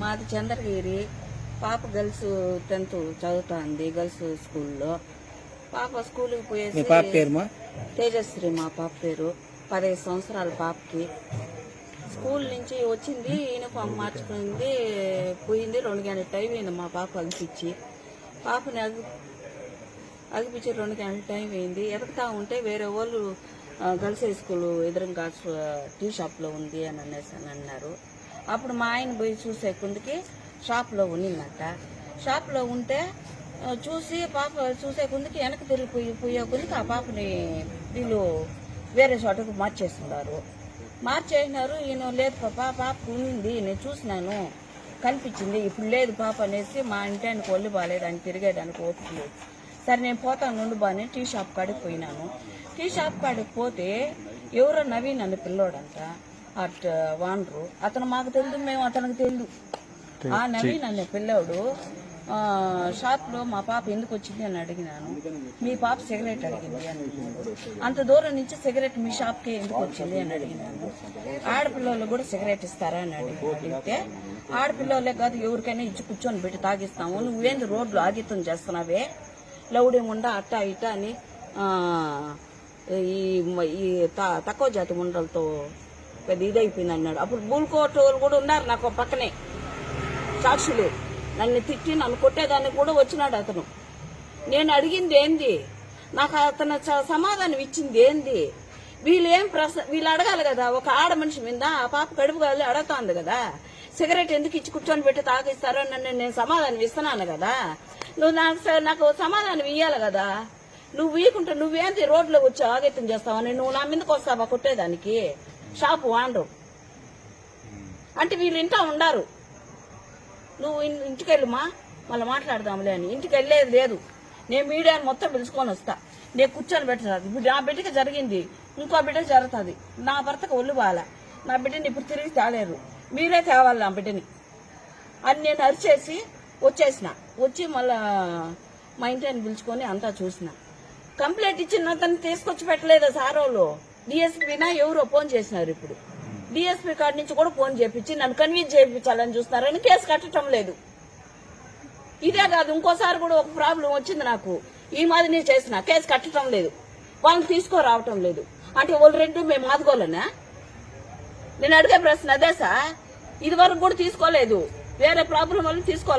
మాది చంద్రగిరి. పాప girls tenth చదువుతోంది గర్ల్స్ స్కూల్లో. పాప స్కూల్కి పోయేసి పాప పేరుమా? తేజశ్రీ మా పాప పేరు. పదహైదు సంవత్సరాల పాపకి. స్కూల్ నుంచి వచ్చింది యూనిఫామ్ మార్చుకుంది పోయింది రెండు గంటల టైం అయింది మా పాప అగిపించి పాపని అగి అగిపించి రెండు గంటల టైం అయింది. ఎదుగుతా ఉంటే వేరే వాళ్ళు గర్ల్స్ హై స్కూల్ ఎదురుగా టీ షాప్లో ఉంది అని అనేసి అని అన్నారు. అప్పుడు మా ఆయన పోయి చూసే కొందుకి షాప్లో ఉన్నిందంట. షాప్లో ఉంటే చూసి పాప చూసే కొందుకి వెనక్కి తిరిగిపోయి పోయే కొందుకి ఆ పాపని వీళ్ళు వేరే చోటకు మార్చేస్తున్నారు. మార్చేసినారు ఈయన లేదు పాప పాప ఉంది నేను చూసినాను కనిపించింది ఇప్పుడు లేదు పాప అనేసి మా ఇంటి ఆయనకు ఒళ్ళు బాగాలేదు ఆయన తిరిగేదానికి ఓపిక లేదు. సరే నేను పోతాను నుండి బాని టీ షాప్ కాడికి పోయినాను. టీ షాప్ కాడికి పోతే ఎవరో నవీన్ అని పిల్లోడంట. అట్ వానరు అతను మాకు తెలియదు మేము అతనికి తెలియదు ఆ నవీన్ అనే పిల్లోడు షాప్లో మా పాప ఎందుకు వచ్చింది అని అడిగినాను. మీ పాప సిగరెట్ అడిగింది అని. అంత దూరం నుంచి సిగరెట్ మీ షాప్కి ఎందుకు వచ్చింది అని అడిగినాను ఆడపిల్లలు కూడా సిగరెట్ ఇస్తారా అని అడిగి అడిగితే ఆడపిల్లలే కాదు ఎవరికైనా ఇచ్చి కూర్చొని పెట్టి తాగిస్తాము. నువ్వేంది రోడ్లు ఆగితం చేస్తున్నావే? లౌడి ఉండ అట్ట ఇట్ట అని ఈ తక్కువ జాతి ముండలతో పెద్ద ఇదైపోయింది అన్నాడు. అప్పుడు బూల్కోట్ వాళ్ళు కూడా ఉన్నారు నాకు పక్కనే. సాక్షులు. నన్ను తిట్టి నన్ను కొట్టేదానికి కూడా వచ్చినాడు అతను. నేను అడిగింది ఏంది? నాకు అతను సమాధానం ఇచ్చింది ఏంది? వీళ్ళు ఏం ప్రస వీళ్ళు అడగాలి కదా ఒక ఆడ మనిషి మీద ఆ పాప కడుపు కాదు అడుగుతోంది కదా. సిగరెట్ ఎందుకు ఇచ్చి కూర్చొని పెట్టి తాగిస్తారో నన్ను నేను సమాధానం ఇస్తున్నాను కదా. నువ్వు నాకు నాకు సమాధానం ఇయ్యాలి కదా. నువ్వు ఇయ్యకుంటే నువ్వేంది రోడ్లో వచ్చి ఆగేతం చేస్తావని? నువ్వు నా మీదకి వస్తావా కొట్టేదానికి? షాపు వాండు. అంటే వీళ్ళు ఇంటా ఉండారు. నువ్వు ఇంటికి వెళ్ళుమా మళ్ళీ మాట్లాడదాంలే అని. ఇంటికి వెళ్ళేది లేదు. నేను మీడియాని మొత్తం పిలుచుకొని వస్తా. నేను కూర్చొని పెట్టాను నా బిడ్డకి జరిగింది. ఇంకో బిడ్డ జరుగుతుంది. నా భర్తకు ఒళ్ళు బాల. నా బిడ్డని ఇప్పుడు తిరిగి తేలేరు. మీరే తేవాలి నా బిడ్డని. అని నేను అరిచేసి వచ్చేసిన. వచ్చి మళ్ళా మా ఇంటిని పిలుచుకొని అంతా చూసిన. కంప్లైంట్ ఇచ్చిన అతన్ని తీసుకొచ్చి పెట్టలేదు సార్ వాళ్ళు డిఎస్పీనా ఎవరో ఫోన్ చేసినారు ఇప్పుడు. డిఎస్పీ కార్డు నుంచి కూడా ఫోన్ చేపించి నన్ను కన్విన్స్ చేయించాలని చూస్తున్నారని కేసు కట్టడం లేదు. ఇదే కాదు ఇంకోసారి కూడా ఒక ప్రాబ్లం వచ్చింది నాకు. ఈ మాదిరి చేసిన కేసు కట్టడం లేదు. వాళ్ళని తీసుకురావటం లేదు. అంటే వాళ్ళు రెండు మేము ఆదుకోలేనా? నేను అడిగే ప్రశ్న అదే సార్. ఇది వరకు కూడా తీసుకోలేదు. వేరే ప్రాబ్లం వల్ల తీసుకోలేదు